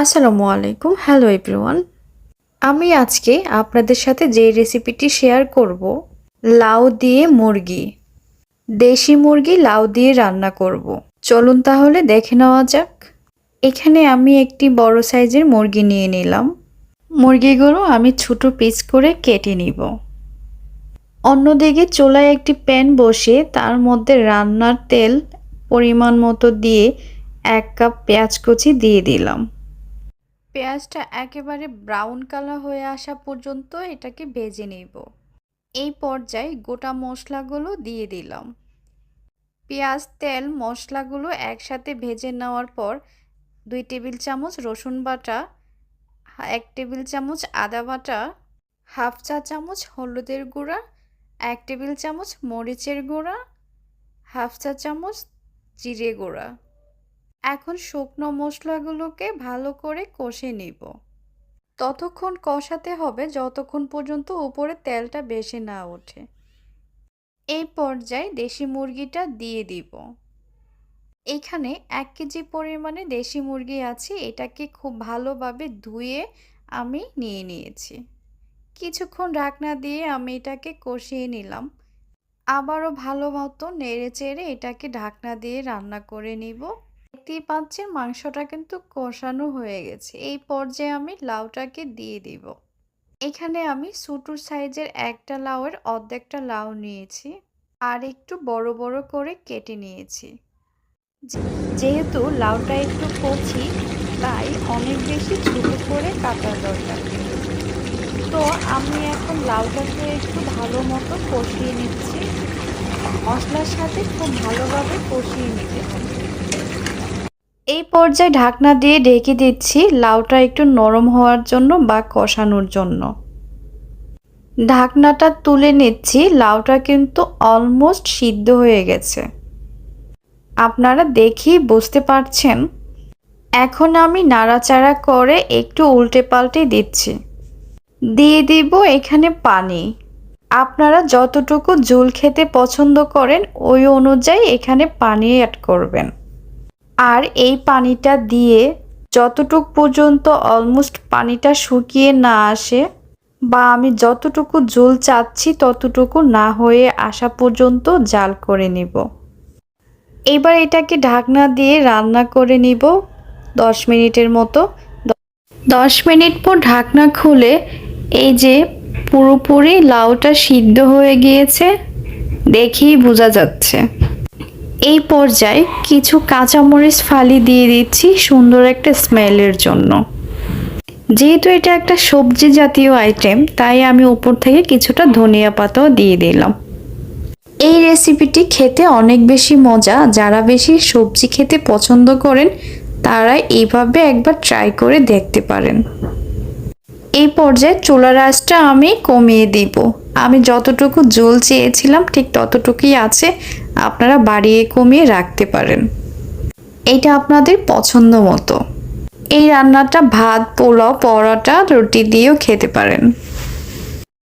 আসসালামু আলাইকুম, hello everyone. আমি আজকে আপনাদের সাথে যে রেসিপিটি শেয়ার করব, লাউ দিয়ে মুরগি। দেশি মুরগি লাউ দিয়ে রান্না করব। চলুন তাহলে দেখে নেওয়া যাক। এখানে আমি একটি বড় সাইজের মুরগি নিয়ে নিলাম। মুরগিগুলো আমি ছোট পিস করে কেটে নিব। অন্যদিকে চোলায় একটি প্যান বসিয়ে তার মধ্যে রান্নার তেল পরিমাণ মতো দিয়ে এক কাপ পেঁয়াজ কুচি দিয়ে দিলাম। পেঁয়াজটা একেবারে ব্রাউন কালার হয়ে আসা পর্যন্ত এটাকে ভেজে নেব। এই পর্যায়ে গোটা মশলাগুলো দিয়ে দিলাম। পেঁয়াজ, তেল, মশলাগুলো একসাথে ভেজে নেওয়ার পর দুই টেবিল চামচ রসুন বাটা, এক টেবিল চামচ আদা বাটা, হাফ চা চামচ হলুদের গুঁড়া, এক টেবিল চামচ মরিচের গুঁড়া, হাফ চা চামচ জিরে গুঁড়া। এখন শুকনো মশলাগুলোকে ভালো করে কষে নেব। ততক্ষণ কষাতে হবে যতক্ষণ পর্যন্ত উপরে তেলটা বেশি না ওঠে। এই পর্যায়ে দেশি মুরগিটা দিয়ে দিব। এখানে এক কেজি পরিমাণে দেশি মুরগি আছে, এটাকে খুব ভালোভাবে ধুয়ে আমি নিয়ে নিয়েছি। কিছুক্ষণ ঢাকনা দিয়ে আমি এটাকে কষিয়ে নিলাম। আবারও ভালো মতো নেড়ে চেড়ে এটাকে ঢাকনা দিয়ে রান্না করে নিব। দেখতেই পাচ্ছেন মাংসটা কিন্তু কষানো হয়ে গেছে। এই পর্যায়ে আমি লাউটাকে দিয়ে দিব। এখানে আমি ছোটো সাইজের একটা লাউয়ের অর্ধেকটা লাউ নিয়েছি আর একটু বড় বড় করে কেটে নিয়েছি। যেহেতু লাউটা একটু কচি, তাই অনেক বেশি ছোটো করে কাটার দরকার তো আমি এখন লাউটাকে একটু ভালো মতো কষিয়ে নিচ্ছি। মশলার সাথে খুব ভালোভাবে কষিয়ে নিতে হবে। এই পর্যায়ে ঢাকনা দিয়ে ঢেকে দিচ্ছি লাউটা একটু নরম হওয়ার জন্য বা কষানোর জন্য। ঢাকনাটা তুলে নিচ্ছি, লাউটা কিন্তু অলমোস্ট সিদ্ধ হয়ে গেছে। আপনারা দেখি বুঝতে পারছেন। এখন আমি নাড়াচাড়া করে একটু উল্টে পাল্টে দিচ্ছি। দিয়ে দিব এখানে পানি। আপনারা যতটুকু ঝোল খেতে পছন্দ করেন, ওই অনুযায়ী এখানে পানি অ্যাড করবেন। আর এই পানিটা দিয়ে যতটুক পর্যন্ত অলমোস্ট পানিটা শুকিয়ে না আসে বা আমি যতটুকু জল চাচ্ছি ততটুকু না হয়ে আসা পর্যন্ত জাল করে নিব। এবার এটাকে ঢাকনা দিয়ে রান্না করে নিব দশ মিনিটের মতো। দশ মিনিট পর ঢাকনা খুলে এই যে পুরোপুরি লাউটা সিদ্ধ হয়ে গিয়েছে, দেখেই বোঝা যাচ্ছে। এই পর্যায়ে কিছু কাঁচামরিচ ফালি দিয়ে দিচ্ছি সুন্দর একটা স্মেলের জন্য। যেহেতু এটা একটা সবজি জাতীয় আইটেম তাই আমি উপর থেকে কিছুটা ধনিয়া পাতাও দিয়ে দিলাম। এই রেসিপিটি খেতে অনেক বেশি মজা। যারা বেশি সবজি খেতে পছন্দ করেন তারা এইভাবে একবার ট্রাই করে দেখতে পারেন। এই পর্যায়ে চুলা রাসটা আমি কমিয়ে দিব। আমি যতটুকু জল চেয়েছিলাম, ঠিক ততটুকুই আছে। আপনারা বাড়িয়ে কমিয়ে রাখতে পারেন। এটা আপনাদের পছন্দ মতো। এই রান্নাটা ভাত, পোলাও, পরোটা, রুটি দিয়েও খেতে পারেন।